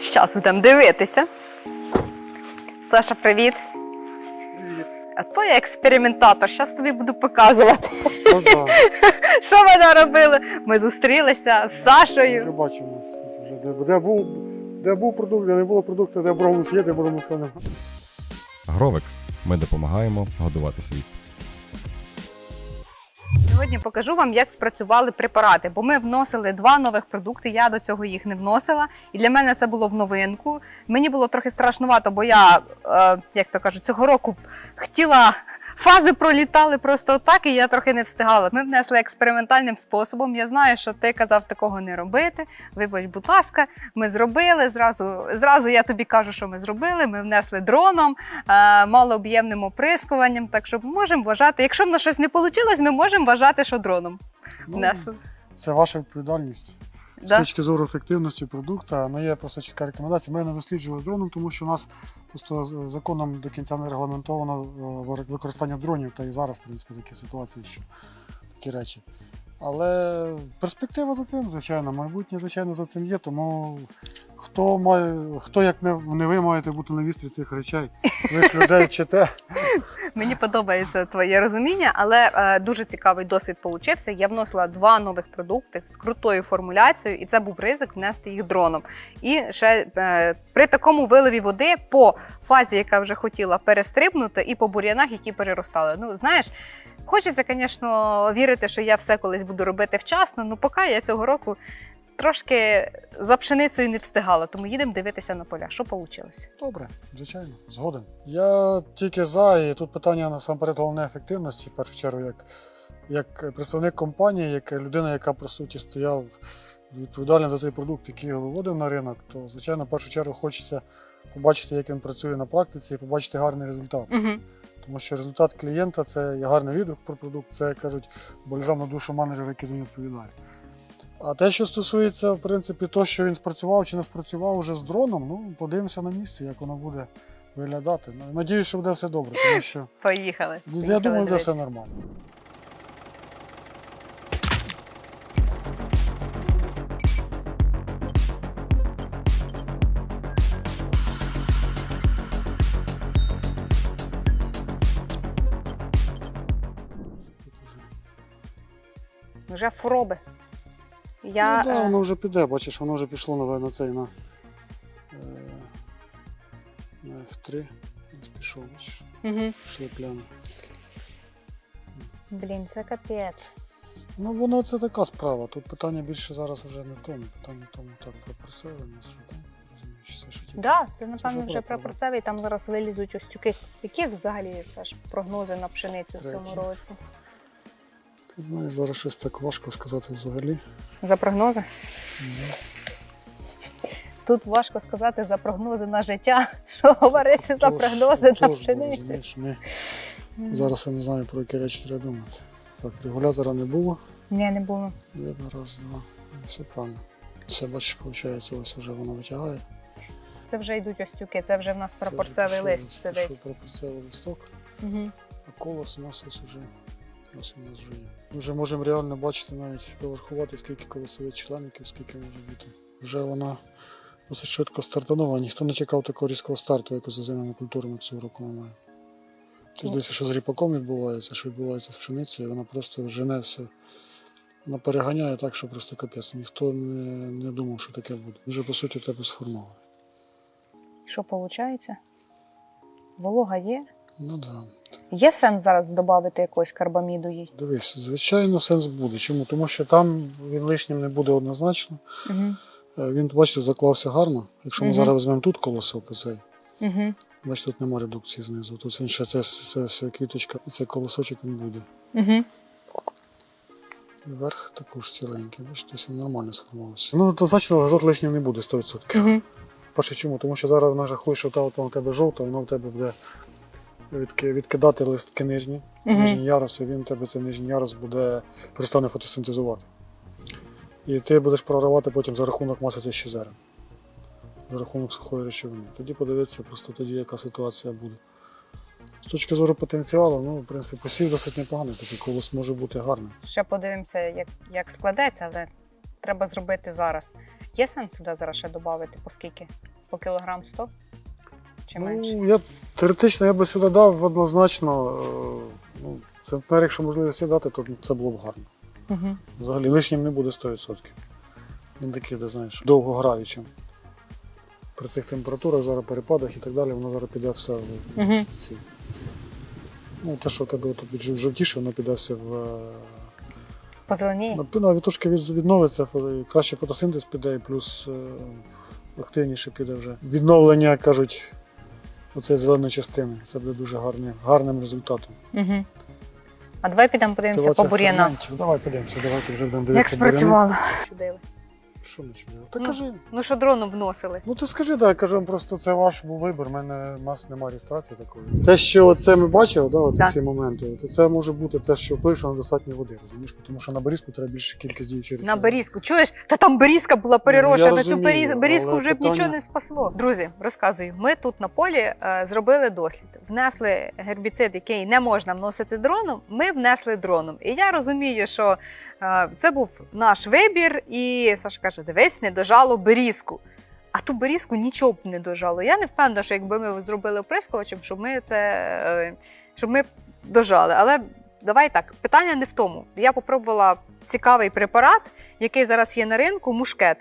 Зараз будемо дивитися. Саша, привіт. А то я експериментатор. Зараз тобі буду показувати, Ну що ми наробили. Ми зустрілися з вже Сашою. бачимо. Вже де, де, був, де був продукт, де не було продукту, де бронус є, де бронуса немає. Гровекс. Ми допомагаємо годувати світ. Сьогодні покажу вам, як спрацювали препарати, бо ми вносили два нових продукти. Я до цього їх не вносила, і для мене це було в новинку. Мені було трохи страшнувато, бо я, е, як то кажуть, цього року хотіла. Фази пролітали просто отак, і я трохи не встигала. Ми внесли експериментальним способом. Я знаю, що ти казав такого не робити. Вибач, будь ласка, ми зробили. Зразу, зразу я тобі кажу, що ми зробили. Ми внесли дроном, е, малооб'ємним оприскуванням. Так що можемо вважати, якщо в нас щось не вийшло, ми можемо вважати, що дроном Ну, внесли. це ваша відповідальність. З Да? точки зору ефективності продукту, ну є просто чітка рекомендація. Ми не досліджували дроном, тому що у нас просто законом до кінця не регламентовано е, використання дронів, та і зараз, в принципі, такі ситуації, що такі речі. Але перспектива за цим, звичайно, майбутнє, звичайно, за цим є. Тому хто має, хто як не, не ви маєте бути на вістрі цих речей, ви ж людей вчите. Мені подобається твоє розуміння, але е, дуже цікавий досвід получився. Я вносила два нових продукти з крутою формуляцією, і це був ризик внести їх дроном. І ще е, при такому виливі води по фазі, яка вже хотіла перестрибнути, і по бур'янах, які переростали. Ну знаєш. Хочеться, звісно, вірити, що я все колись буду робити вчасно, але поки я цього року трошки за пшеницею не встигала, тому їдемо дивитися на поля. Що вийшло? Добре, звичайно, згоден. Я тільки за, і тут питання насамперед головне ефективності, в першу чергу, як, як представник компанії, як людина, яка по суті стояв відповідальним за цей продукт, який його виводив на ринок, то звичайно, в першу чергу хочеться побачити, як він працює на практиці, і побачити гарний результат. Угу. Тому що результат клієнта це є гарний відгук про продукт, це кажуть бальзам на душу менеджера, який за ним відповідає. А те, що стосується, в принципі, того, що він спрацював чи не спрацював уже з дроном, ну подивимося на місці, як воно буде виглядати. Ну, Надіюсь, що буде все добре, тому що Поїхали. я Поїхали думаю, буде все нормально. Вже фроби. Я, ну, да, е, воно вже піде, бачиш, воно вже пішло на, на цей на, е, на F3. Ось пішов, бачиш, Мгм. пішли. Блін, це капець. Ну, воно це така справа. Тут питання більше зараз вже не в тому. Питання в тому так про там, тільки. Да, це напевно вже про- прапорцевий, там зараз вилізуть ось тюки. Які взагалі Саш, прогнози на пшеницю в цьому році? Ти знаєш, зараз щось так важко сказати взагалі. За прогнози? Тут важко сказати за прогнози на життя. Що говорити за прогнози на тож, Ми зараз я не знаю, про які речі треба думати. Так, регулятора не було. Ні, не було. Видно, раз, два. Все правильно. Все, бачиш, виходить, ось вже воно витягає. Це вже йдуть ось тюки, це вже в нас вже пішов- лист сидить. Прапорцевий листок, Угу. а колос у нас ось уже. Вже є. Ми вже можемо реально бачити навіть вирахувати, скільки колосових членників, скільки може бути. Вже вона досить швидко стартанула. Ніхто не чекав такого різкого старту, як з озимими культурами цього року немає. Тут Ну. здається, що з ріпаком відбувається, що відбувається з пшеницею, вона просто жене все. Вона переганяє так, що просто капець. Ніхто не, не думав, що таке буде. Вже по суті тебе сформовано. Що виходить? Волога є. Ну так. Да. Є сенс зараз додати якогось карбаміду їй? Дивись, звичайно, сенс буде. Чому? Тому що там він лишнім не буде однозначно. Угу. Він, бачите, заклався гарно. Якщо ми Мгм. зараз візьмемо тут колесо цей, Угу. бачите, тут немає редукції знизу. Тут він ще це, це, це квіточка, цей колосочок він буде. Угу. Верх також ціленький, бачите, він нормально сформувався. Ну, то значить, азот лишнім не буде 100%. Угу. Перше чому? Тому що зараз вона рахує, що та от у тебе жовта, воно в тебе буде відкидати листки нижні, Мгм. нижній ярус, і він тебе цей нижній ярус буде перестане фотосинтезувати. І ти будеш проривати потім за рахунок маси ще зерен. За рахунок сухої речовини. Тоді подивитися просто тоді, яка ситуація буде. З точки зору потенціалу, ну, в принципі, посів досить непоганий, такий колос може бути гарним. Ще подивимося, як, як складеться, але треба зробити зараз. Є сенс сюди зараз ще додати, по скільки? По кілограм 100? Чи менше? Ну, я теоретично я би сюди дав однозначно. е, Ну, центнер, якщо можливість дати, то це було б гарно. Угу. Взагалі лишнім не буде 100%. Він такий, де знаєш, довго граючим. При цих температурах, зараз перепадах і так далі, воно зараз піде все в Угу. ці. Ну, те, що в тебе тут жовтіше, воно піде все в. е, Позеленіє? на- Навіть трошки відновиться, краще фотосинтез піде, і плюс е, активніше піде вже. Відновлення, кажуть, оцеї зеленої частини. Це буде дуже гарним, гарним результатом. Угу. А давай підемо подивимося по бур'янам. Давай подивимося, давайте вже будемо дивитися. Як спрацювало? Що не чудово? Та Ну. кажи. Ну що дроном вносили? Ну ти скажи, так, я кажу, просто це ваш був вибір, у мене у нас немає реєстрації такої. Те, що це ми бачили, да, от ці моменти, то це може бути те, що вплив, що недостатньо води, розумієш? Тому що на берізку треба більше кількість діючих На берізку. Чуєш? Та там берізка була. Ну, я на цю беріз- берізку вже б нічого не спасло. Друзі, розказую. Ми тут на полі е, зробили дослід. Внесли гербіцид, який не можна вносити дроном. Ми внесли дроном. І я розумію, що це був наш вибір. І Саша каже: дивись, не дожало берізку. А ту берізку нічого б не дожало. Я не впевнена, що якби ми зробили оприскувачем, щоб ми це е, щоб ми дожали. Але давай так, питання не в тому. Я попробувала цікавий препарат, який зараз є на ринку, мушкет.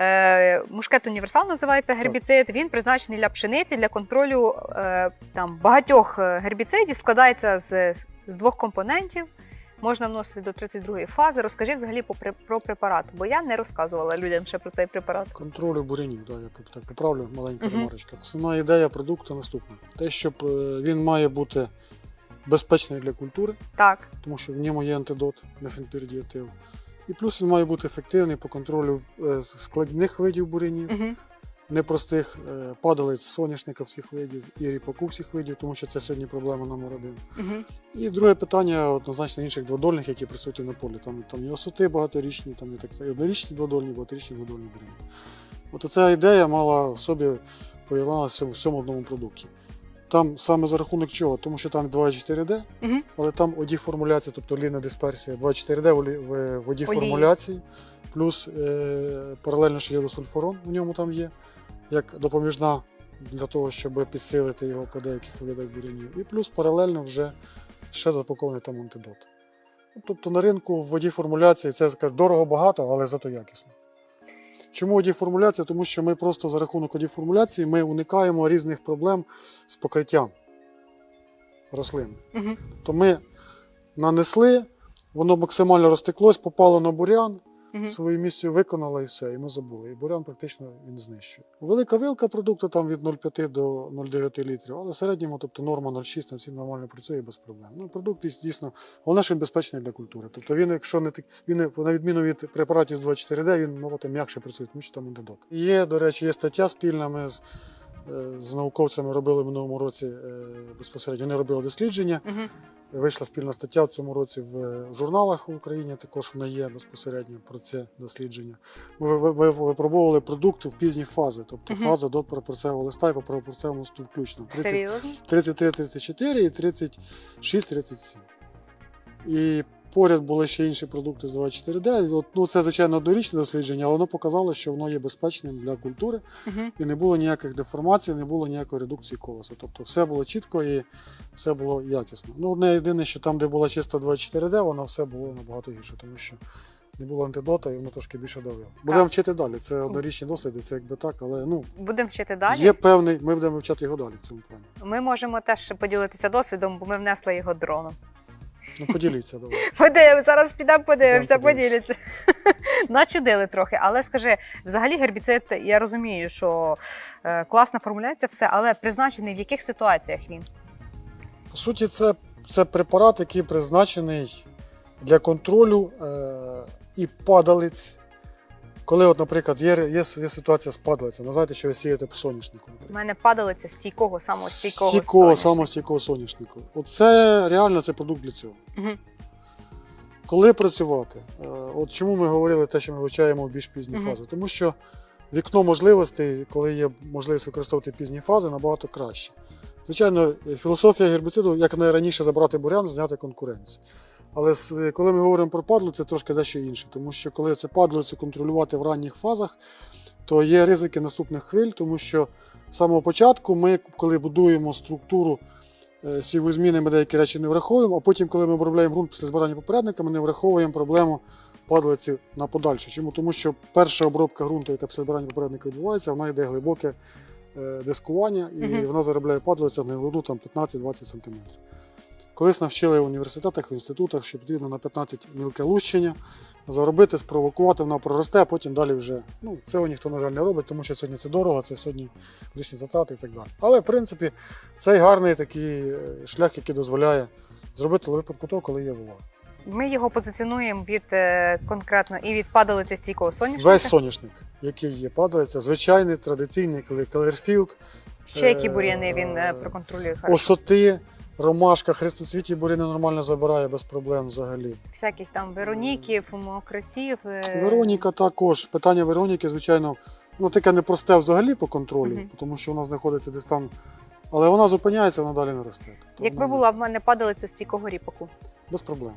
Е, мушкет універсал називається гербіцид. Він призначений для пшениці для контролю е, там багатьох гербіцидів. Складається з, з двох компонентів. Можна вносити до 32-ї фази. Розкажи взагалі про препарат, бо я не розказувала людям ще про цей препарат. Контролю бурянів, да, я так поправлю, маленька ремарочка. Основна ідея продукту наступна: те, щоб е, він має бути безпечний для культури, Так, тому що в ньому є антидот мефенпірдіатил. І плюс він має бути ефективний по контролю е, складних видів бурянів. Непростих е, падалиць соняшника всіх видів і ріпаку всіх видів, тому що це сьогодні проблема номер один. Угу. І друге питання однозначно інших дводольних, які присутні на полі. Там, там і осоти багаторічні, там і так і однорічні дводольні, багаторічні дводольні буряни. От ця ідея мала в собі появилася в всьому одному продукті. Там саме за рахунок чого? Тому що там 2,4D, Мгм. але там оді формуляція, тобто лінна дисперсія, 2,4D в, олі- в, в оді формуляції, плюс е, паралельно ще єдосульфурон у ньому там є, як допоміжна для того, щоб підсилити його по деяких видах бурянів. І плюс паралельно вже ще запакований там антидот. Тобто на ринку в воді формуляції це скажу, дорого багато, але зато якісно. Чому воді формуляція? Тому що ми просто за рахунок воді формуляції ми уникаємо різних проблем з покриттям рослин. Угу. То ми нанесли, воно максимально розтеклось, попало на бурян, Угу. свою місію виконало і все, і ми забули. І бурян практично він знищує. Велика вилка продукту там від 0,5 до 0,9 літрів, але в середньому, тобто норма 0,6, на всім нормально працює без проблем. Ну, продукт дійсно, головне, що він безпечний для культури. Тобто він, якщо не так, він на відміну від препаратів з 24D, він мовити м'якше працює, тому що там антидот. Є, до речі, є стаття спільна. Ми з, е, з науковцями робили в минулому році е, безпосередньо. Вони робили дослідження. Угу. Вийшла спільна стаття в цьому році в журналах в Україні. Також вона є безпосередньо про це дослідження. Ми ви- ви- випробовували продукти в пізні фази, тобто Мгм. фаза до пропорцевого листа і по прапорцевому листу включно. 30 33-34 і 36-37. І поряд були ще інші продукти з 24D. От, Ну, це, звичайно, однорічне дослідження, але воно показало, що воно є безпечним для культури Угу. і не було ніяких деформацій, не було ніякої редукції колеса. Тобто все було чітко і все було якісно. Ну, одне єдине, що там, де була чиста 24D, воно все було набагато гірше, тому що не було антидота і воно трошки більше давило. Будемо вчити далі. Це однорічні досліди, це якби так, але ну, Будемо вчити далі. є певний, ми будемо вивчати його далі в цьому плані. Ми можемо теж поділитися досвідом, бо ми внесли його дроном. Ну, поділіться давай. Подивимося, зараз підемо подивимося, Підемо подивимося. поділіться. Начудили трохи. Але скажи, взагалі гербіцид, я розумію, що е, класна формуляція, все, але призначений в яких ситуаціях він? По суті, це, це препарат, який призначений для контролю е, і падалиць. Коли, от, наприклад, є, є, є ситуація з падалицями, знаєте, що ви сієте по соняшнику. У мене падалиця стійкого, самостійкого. Стійкого, соняшника. самостійкого соняшнику. Оце реально це продукт для цього. Мгм. Коли працювати? Е, От чому ми говорили те, що ми вивчаємо в більш пізні Мгм. фази? Тому що вікно можливостей, коли є можливість використовувати пізні фази, набагато краще. Звичайно, філософія гербіциду, як найраніше забрати бурян, зняти конкуренцію. Але коли ми говоримо про падлу, це трошки дещо інше, тому що коли це падло, це контролювати в ранніх фазах, то є ризики наступних хвиль, тому що з самого початку ми, коли будуємо структуру е, сівозміни, ми деякі речі не враховуємо, а потім, коли ми обробляємо ґрунт після збирання попередника, ми не враховуємо проблему падлиці на подальше. Чому? Тому що перша обробка ґрунту, яка після збирання попередника відбувається, вона йде глибоке е, дискування, і Мгм. вона заробляє падлиця на глибину 15-20 см. Колись навчили в університетах, в інститутах, що потрібно на 15 мілке лущення заробити, спровокувати, вона проросте, а потім далі вже. Ну, цього ніхто, на жаль, не робить, тому що сьогодні це дорого, це сьогодні лишні затрати і так далі. Але, в принципі, це гарний такий е, шлях, який дозволяє зробити випадку того, коли є волога. Ми його позиціонуємо від е, конкретно і від падалиці стійкого соняшника. Весь соняшник, який є, падається, звичайний, традиційний, коли Ще які бур'яни він е, проконтролює. осоти, ромашка, хрестоцвіті буряни нормально забирає без проблем взагалі. Всяких там Вероніків, мокриців. е, Вероніка також. Питання Вероніки, звичайно, ну таке непросте взагалі по контролю, Мгм. тому що вона знаходиться десь там. Але вона зупиняється, вона далі не росте. Тобто Якби вона була в мене падалиця стійкого ріпаку. без проблем.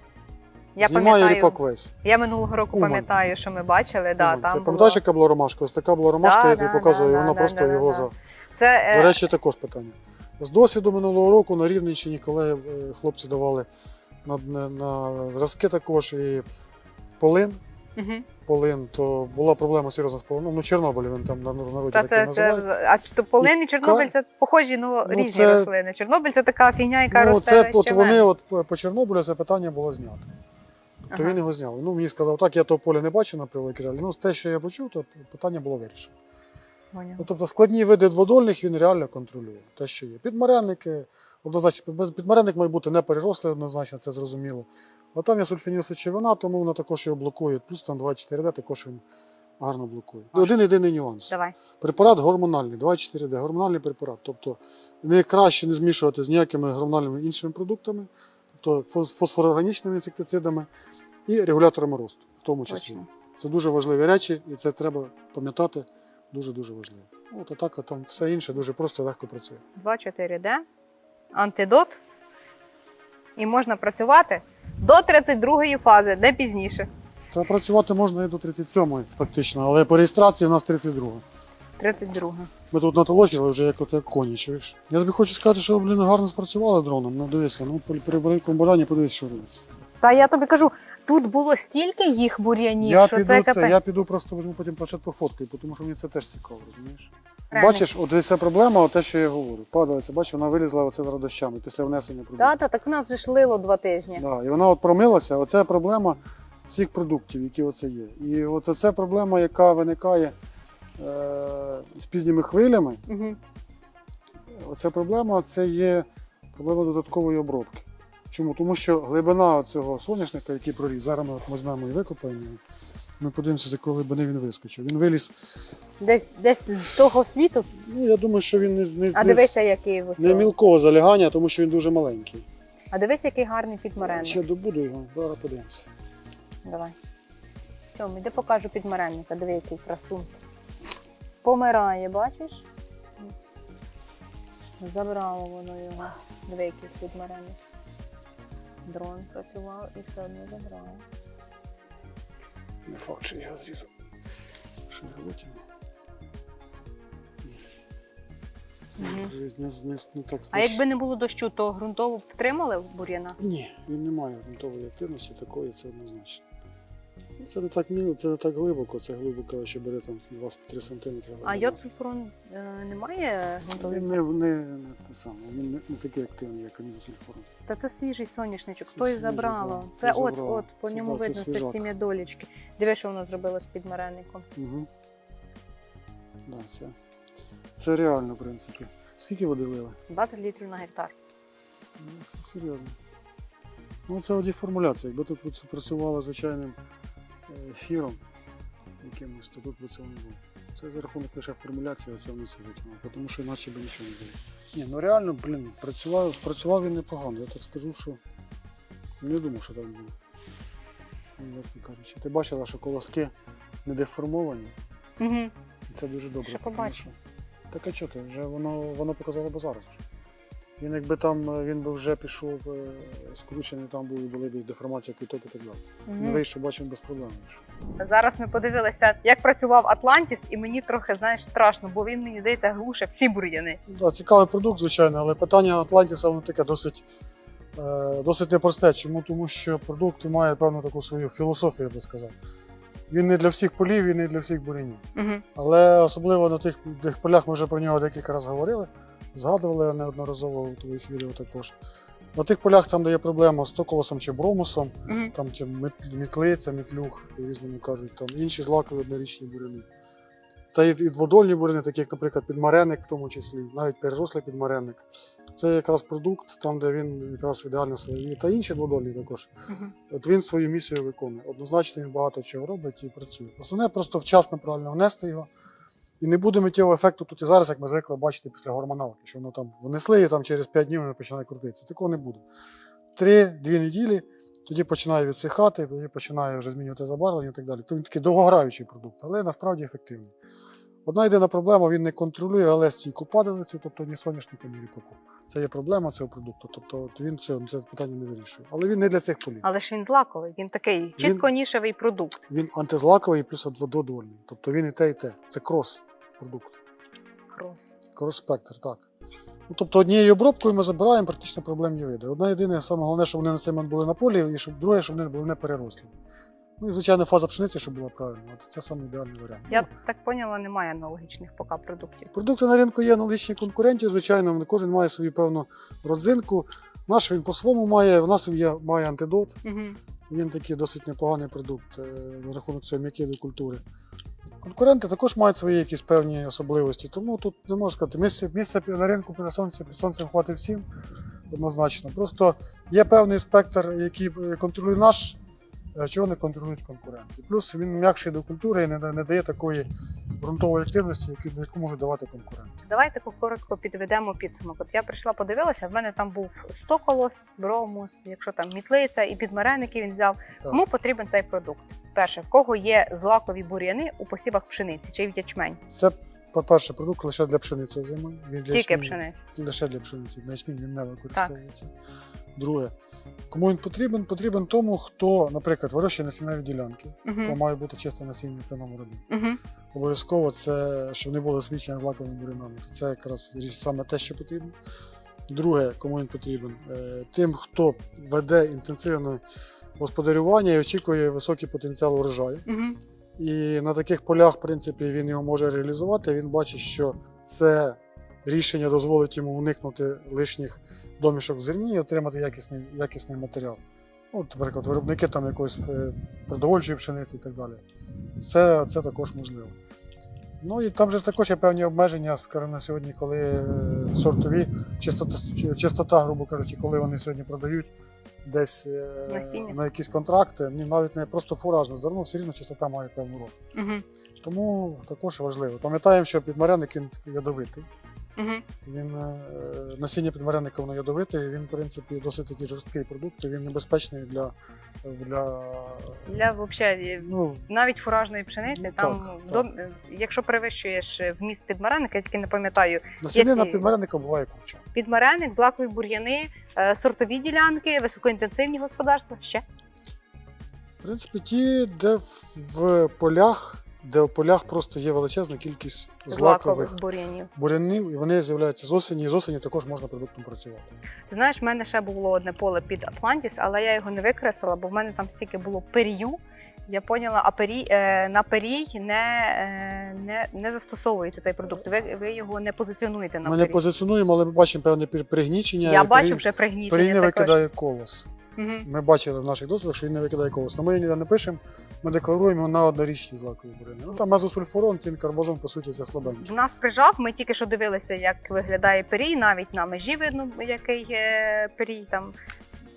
Я Знімає пам'ятаю, ріпак весь. я минулого року Уман. пам'ятаю, що ми бачили. Да, там Ти було... пам'ятаєш, яка була ромашка? Ось така була ромашка, Да, я тобі да, показую, да, і вона да, просто да, його да. за. Це е, До речі, також питання. З досвіду минулого року на Рівненщині, коли е, хлопці давали на, на, на зразки також і полин, мгм. полин, то була проблема серйозна з полином. Ну, Чорнобиль він там на народі Та це, називають. це, а то полин і Чорнобиль це похожі, ну, Ну, різні це- рослини. Чорнобиль це така фігня, яка ну, росте. це от вони от по- по Чорнобилю це питання було знято. То Ага. він його зняв. Ну, мені сказав, так, я того поля не бачив на превеликий жаль. Ну, те, що я почув, то питання було вирішено. Ну, тобто складні види дводольних він реально контролює. Те, що є. Підмаренники, однозначно, підмаренник має бути не перерослий, однозначно, це зрозуміло. А там є сульфінілсечовина, тому вона також його блокує. Плюс там 24D також він гарно блокує. Один єдиний нюанс. Давай. Препарат гормональний, 24D, гормональний препарат. Тобто не краще не змішувати з ніякими гормональними іншими продуктами, тобто фосфорорганічними інсектицидами і регуляторами росту, в тому числі. Точно. Це дуже важливі речі, і це треба пам'ятати дуже-дуже важливо. От а так, а там все інше дуже просто легко працює. 2,4D, антидот. І можна працювати до 32-ї фази, не пізніше. Та працювати можна і до 37-ї, фактично, але по реєстрації в нас 32. 32. Ми тут натолочили вже як, от, як коні, чуєш. Я тобі хочу сказати, що блін, гарно спрацювали дроном. Ну дивися, ну при, при великому бажанні подивись, що робиться. Та я тобі кажу, тут було стільки їх бур'янів, я що піду це капець. я піду просто візьму потім планшет пофоткаю, тому що мені це теж цікаво, розумієш? Реально. Бачиш, от ця проблема, от те, що я говорю. Падалиця, бачиш, вона вилізла оце зараз дощами після внесення продуктів. Та, та, так у нас же ж лило два тижні. Да, і вона от промилася. Оце проблема всіх продуктів, які оце є. І оце це проблема, яка виникає е, з пізніми хвилями. Угу. Оця проблема це є проблема додаткової обробки. Чому? Тому що глибина цього соняшника, який проріс, зараз ми от візьмемо і викопаємо. Ми подивимося, з якої глибини він вискочив. Він виліз. Десь, десь з того світу, Ну, я думаю, що він не, з- не, а дивися, який ось. не мілкого залягання, тому що він дуже маленький. А дивись, який гарний підмаренник. Ще добуду його, зараз подивимося. Давай. Тьом, іди покажу підмаренника, диви, який красун. Помирає, бачиш? Забрало воно його. Диви, який підмаренник. Дрон працював і все одно забрало. Не факт, що я його зрізав. Що не витягнув. Мгм. Не, не, не, не так А якби не було дощу, то ґрунтово б втримали бур'яна? Ні, він не має ґрунтової активності, такої це однозначно. Це не так міло, це не так глибоко, це глибоко, що бере там 2-3 см. А йодсульфурон е, немає? Він не, не, не те саме, він не, не такий активний, як анідосульфурон. Та це свіжий соняшничок, Це і свіжий, забрало. да, Це це от, забрало. от, по Це, ньому да, це видно, це свіжак. сім'я долічки. Диви, що воно зробило з підмаренником. Угу. Да, це, це реально, в принципі. Скільки води лили? 20 літрів на гектар. Ну, це серйозно. Ну, це деформуляція. Якби тут це працювало звичайним ефіром якимось, то тут би цього не було. Це за рахунок лише формуляції цього не сидить, тому що іначе би нічого не було. Ні, ну реально, блін, працював, працював він непогано. Я так скажу, що не думав, що так буде. Кажучи. Ти бачила, що колоски не деформовані, Угу. і це дуже добре. Ще тому побачу. що- Так а чого ти? Вже воно, воно показало б зараз. Він якби там е, він би вже пішов е, скручений, там були, були б деформація квіток і так далі. Мгм. Не вийшов, бачимо без проблем. Зараз ми подивилися, як працював Атлантіс, і мені трохи знаєш страшно, бо він мені здається глуше всі бур'яни. Да, цікавий продукт, звичайно, але питання Атлантіса воно таке досить, е, досить непросте. Чому? Тому що продукт має певну таку свою філософію, я би сказав. Він не для всіх полів, він не для всіх бурянів. Угу. Але особливо на тих, тих полях ми вже про нього декілька разів говорили, згадували неодноразово у твоїх відео також. На тих полях, там, де є проблема з токолосом чи бромусом, Угу. там чи мет- мітлиця, мітлюх, по-різному кажуть, там інші злакові однорічні буряни. Та й і дводольні буряни, такі як, наприклад, підмаренник в тому числі, навіть перерослий підмаренник. Це якраз продукт, там, де він якраз ідеально свої, та інші дводольні також. Угу. От він свою місію виконує. Однозначно він багато чого робить і працює. Основне просто вчасно правильно внести його. І не буде миттєвого ефекту тут і зараз, як ми звикли бачити після гормоналки, що воно там внесли і там через 5 днів воно починає крутитися. Такого не буде. Три-дві неділі, тоді починає відсихати, тоді починає вже змінювати забарвлення і так далі. То він такий довгограючий продукт, але насправді ефективний. Одна єдина проблема, він не контролює ЛС стійку падалицю, тобто ні соняшника, ні ріпаку. Це є проблема цього продукту. Тобто він це, це питання не вирішує. Але він не для цих полів. Але ж він злаковий, він такий чітко нішевий продукт. Він антизлаковий плюс дводольний. Тобто він і те, і те. Це крос продукт. Крос. Крос-спектр, так. Ну, тобто однією обробкою ми забираємо практично проблемні види. Одна єдина, саме головне, щоб вони на цей момент були на полі, і щоб друге, щоб вони були не перерослі. Ну і звичайно, фаза пшениці, щоб була правильна. От це саме ідеальний варіант. Я Ну, так поняла, немає аналогічних поки продуктів. Продукти на ринку є аналогічні конкурентів, звичайно, кожен має свою певну родзинку. Наш він по-своєму має, в нас є, має антидот. Угу. Він такий досить непоганий продукт е, за рахунок цієї м'якої культури. Конкуренти також мають свої якісь певні особливості, тому тут не можна сказати, місце, місце на ринку при сонці, під сонцем хватить всім однозначно. Просто є певний спектр, який е, контролює наш, е, чого не контролюють конкуренти. Плюс він м'якший до культури і не, не дає такої ґрунтової активності, яку, яку можуть давати конкуренти. Давайте коротко підведемо підсумок. От я прийшла, подивилася, в мене там був стоколос, бромус, якщо там мітлиця і підмареники він взяв. Так. Кому потрібен цей продукт? Перше, в кого є злакові бур'яни у посівах пшениці чи в ячмень? Це, по-перше, продукт лише для пшениці зими. Він для Тільки пшениці. лише для пшениці, на ячмінь він не використовується. Друге, кому він потрібен? Потрібен тому, хто, наприклад, вирощує насінневі ділянки, то Угу. має бути чисте насіння це номер один. Угу. Обов'язково це, щоб не було зміщення з лаковими бурянами. Це якраз саме те, що потрібно. Друге, кому він потрібен? Е, Тим, хто веде інтенсивне господарювання і очікує високий потенціал урожаю. Угу. І на таких полях, в принципі, він його може реалізувати. Він бачить, що це рішення дозволить йому уникнути лишніх домішок в зерні і отримати якісний, якісний матеріал. Ну, наприклад, виробники там якоїсь е, продовольчої пшениці і так далі. Це, це також можливо. Ну і там же також є певні обмеження, скажімо, на сьогодні, коли е, сортові, чистота, чистота, грубо кажучи, коли вони сьогодні продають десь е, Насіння. на якісь контракти, ні, навіть не просто фуражне зерно, все рівно чистота має певну роль. Угу. Тому також важливо. Пам'ятаємо, що підмаренник він ядовитий. Угу. Він е, насіння підмаренника воно ядовите, він, в принципі, досить такий жорсткий продукт, і він небезпечний для, для Для вообще, ну, навіть фуражної пшениці, Ну, там так, до, якщо перевищуєш вміст підмаренника, я тільки не пам'ятаю, насінина ці- підмаренника буває курча. підмареник, злакові бур'яни, е, сортові ділянки, високоінтенсивні господарства. Ще В принципі, ті, де в полях, де в полях просто є величезна кількість злакових бур'янів. бурянів, і вони з'являються з осені, і з осені також можна продуктом працювати. Знаєш, в мене ще було одне поле під Атлантіс, але я його не використала, бо в мене там стільки було перію. Я поняла, а перій, е, на перій не, е, не, не застосовується цей продукт. Ви, ви його не позиціонуєте на Ми не позиціонуємо, але ми бачимо певне пригнічення. Я і бачу перій- вже Перій пригнічення не також. викидає колос. Угу. Ми бачили в наших дослідах, що він не викидає колос. Ми її ніде не пишемо, ми декларуємо на однорічні злакові бурини. Ну там мезосульфурон, тінкарбозон, по суті, це слабенький. В нас прижав, ми тільки що дивилися, як виглядає перій, навіть на межі видно, який є перій там.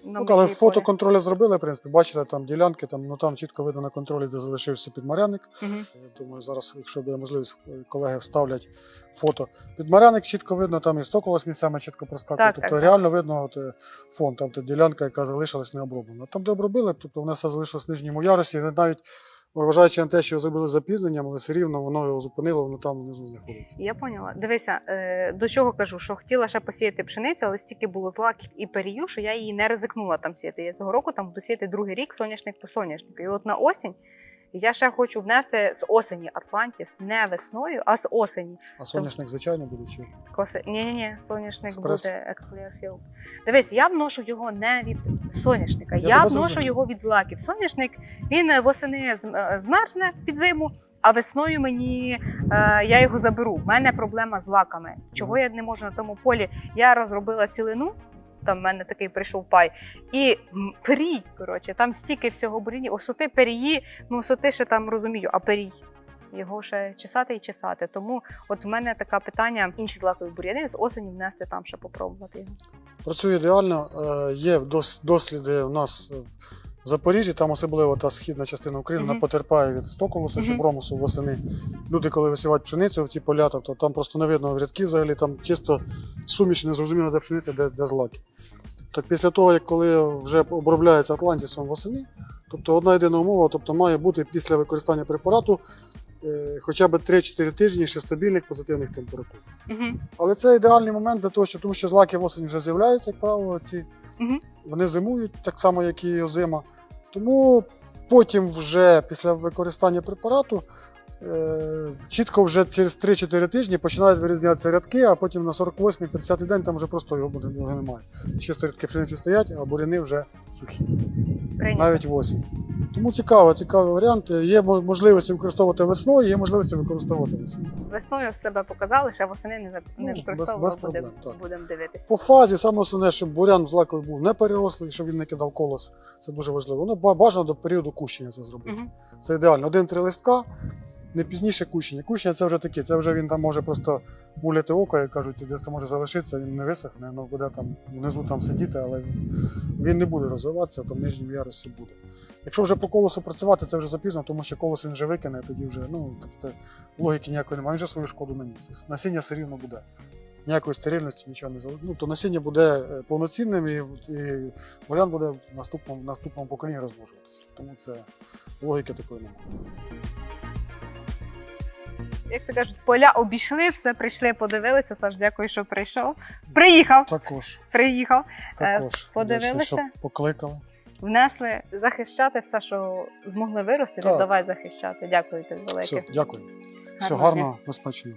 На Ну, але фотоконтроль фото контролю зробили, в принципі, бачили там ділянки, там, ну там чітко видно на контролі, де залишився підмаряник. Мгм. Я думаю, зараз, якщо буде можливість, колеги вставлять фото. Підмаряник чітко видно, там і стоколос місцями чітко проскакує. Так, тобто так, так. реально видно от, е, фон, там та ділянка, яка залишилась не оброблена. Там, де обробили, тобто вона все залишилось в нижньому ярусі, і навіть вважаючи на те, що зробили запізненням, але все рівно воно його зупинило, воно там внизу знаходиться. Я поняла. Дивися, е, до чого кажу, що хотіла ще посіяти пшеницю, але стільки було злаків і перію, що я її не ризикнула там сіяти. Я цього року там буду другий рік соняшник по соняшнику. І от на осінь я ще хочу внести з осені Атлантіс не весною, а з осені. А соняшник, звичайно, буде чи. Ні, ні, ні, соняшник Експрес. буде Eclairfield. Дивись, я вношу його не від соняшника, Я я, вношу зрозумів. його від злаків. Соняшник він е, восени е, змерзне під зиму, а весною мені е, я його заберу. У мене проблема з лаками. Чого я не можу на тому полі? Я розробила цілину. Там в мене такий прийшов пай. І перій, коротше, там стільки всього буріні. Осоти перії, ну осоти ще там розумію, а перій. Його ще чесати і чесати. Тому от в мене таке питання інші злакові бур'яни з осені внести там ще попробувати його. працює ідеально. Е, Є дос- досліди у нас Запоріжжі, там особливо та східна частина України, вона Мгм. потерпає від стоколосу чи Мгм. бромусу восени. Люди, коли висівають пшеницю в ті поля, то там просто не видно рядків взагалі, там чисто суміш, не зрозуміло, де пшениця, де, де злаки. Так після того, як коли вже обробляється Атлантісом восени, тобто одна єдина умова, тобто має бути після використання препарату е, хоча б 3-4 тижні ще стабільних позитивних температур. Угу. Але це ідеальний момент для того, що тому що злаки в осені вже з'являються, як правило, ці Мгм. вони зимують так само, як і озима. Тому потім, вже після використання препарату, е, чітко вже через 3-4 тижні починають вирізнятися рядки, а потім на 48-50 день там вже просто його буде його немає. Чисто рядки пшениці стоять, а буряни вже сухі, Прийнято. навіть в осінь. Тому цікаво, цікавий варіант. Є мо- можливості використовувати весною, є можливості використовувати весною. Весною себе показали, ще восени не, не використовували, будемо будемо дивитися. По фазі саме основне, щоб бурян злаковий був не перерослий, щоб він не кидав колос. Це дуже важливо. Ну, бажано до періоду кущення це зробити. Угу. Це ідеально. Один-три листка, не пізніше кущення. Кущення це вже таке, це вже він там може просто муляти око, як кажуть, і десь це може залишитися, він не висохне, воно буде там внизу там сидіти, але він не буде розвиватися, там в нижньому ярусі буде. Якщо вже по колосу працювати, це вже запізно, тому що колос він вже викине, тоді вже ну, тобто, логіки ніякої немає, він вже свою шкоду наніс. Насіння все рівно буде. Ніякої стерильності, нічого не залишить. Ну, то насіння буде е, повноцінним і, і варіант буде в наступному, наступному поколінні розмножуватися. Тому це логіки такої немає. Як то кажуть, поля обійшли, все прийшли, подивилися. Саш, дякую, що прийшов. Приїхав, Також, приїхав. Е, також. подивилися? Вдячний, що покликали. Внесли захищати все, що змогли вирости. Так. Давай захищати. Дякую тобі велике. Все, дякую. Все Гарного гарно, безпечно.